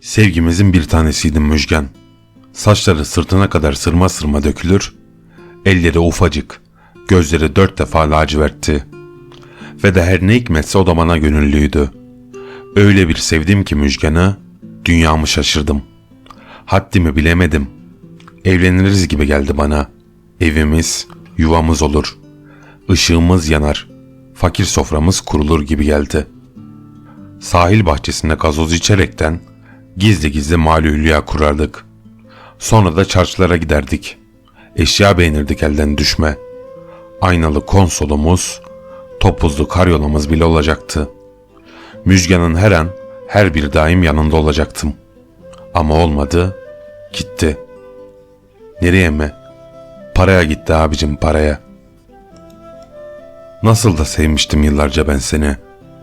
Sevgimizin bir tanesiydin Müjgan. Saçları sırtına kadar sırma sırma dökülür, elleri ufacık, gözleri dört defa lacivertti. Ve de her ne hikmetse o da bana gönüllüydü. Öyle bir sevdim ki Müjgan'ı, dünyamı şaşırdım. Haddimi bilemedim. Evleniriz gibi geldi bana. Evimiz, yuvamız olur. Işığımız yanar. Fakir soframız kurulur gibi geldi. Sahil bahçesinde gazoz içerekten gizli gizli mali hülya kurardık. Sonra da çarşılara giderdik. Eşya beğenirdik elden düşme. Aynalı konsolumuz, topuzlu karyolamız bile olacaktı. Müjgan'ın her an, her bir daim yanında olacaktım. Ama olmadı, gitti. Nereye mi? Paraya gitti abicim paraya. Nasıl da sevmiştim yıllarca ben seni.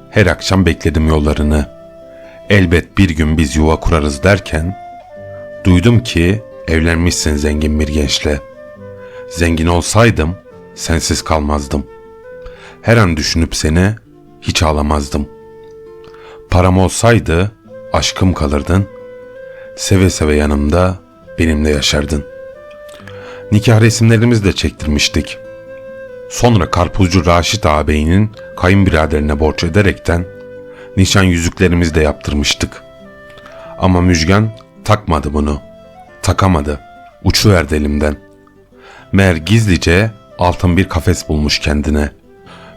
Her akşam bekledim yollarını. Elbet bir gün biz yuva kurarız derken duydum ki evlenmişsin zengin bir gençle. Zengin olsaydım sensiz kalmazdım. Her an düşünüp seni hiç ağlamazdım. Param olsaydı aşkım kalırdın. Seve seve yanımda benimle yaşardın. Nikah resimlerimizi de çektirmiştik. Sonra karpuzcu Raşit ağabeyinin kayınbiraderine borç ederekten nişan yüzüklerimizi de yaptırmıştık. Ama Müjgan takmadı bunu. Takamadı. Uçuverdi elimden. Meğer gizlice altın bir kafes bulmuş kendine.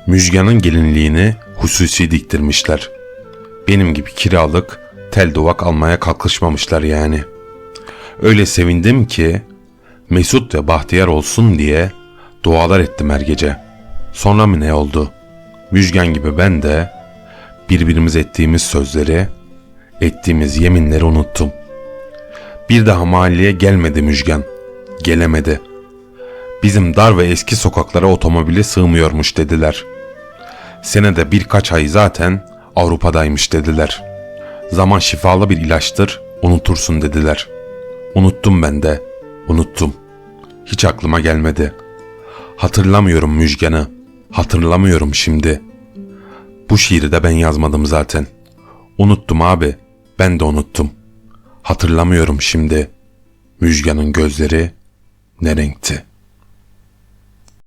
Müjgan'ın gelinliğini hususi diktirmişler. Benim gibi kiralık tel duvak almaya kalkışmamışlar yani. Öyle sevindim ki Mesut ve Bahtiyar olsun diye dualar ettim her gece. Sonra mı ne oldu? Müjgan gibi ben de birbirimiz ettiğimiz sözleri, ettiğimiz yeminleri unuttum. Bir daha mahalleye gelmedi Müjgan. Gelemedi. Bizim dar ve eski sokaklara otomobili sığmıyormuş dediler. Senede birkaç ay zaten Avrupa'daymış dediler. Zaman şifalı bir ilaçtır, unutursun dediler. Unuttum ben de, unuttum. Hiç aklıma gelmedi. Hatırlamıyorum Müjgan'ı, hatırlamıyorum şimdi. Bu şiiri de ben yazmadım zaten. Unuttum abi, ben de unuttum. Hatırlamıyorum şimdi. Müjgan'ın gözleri ne renkti?''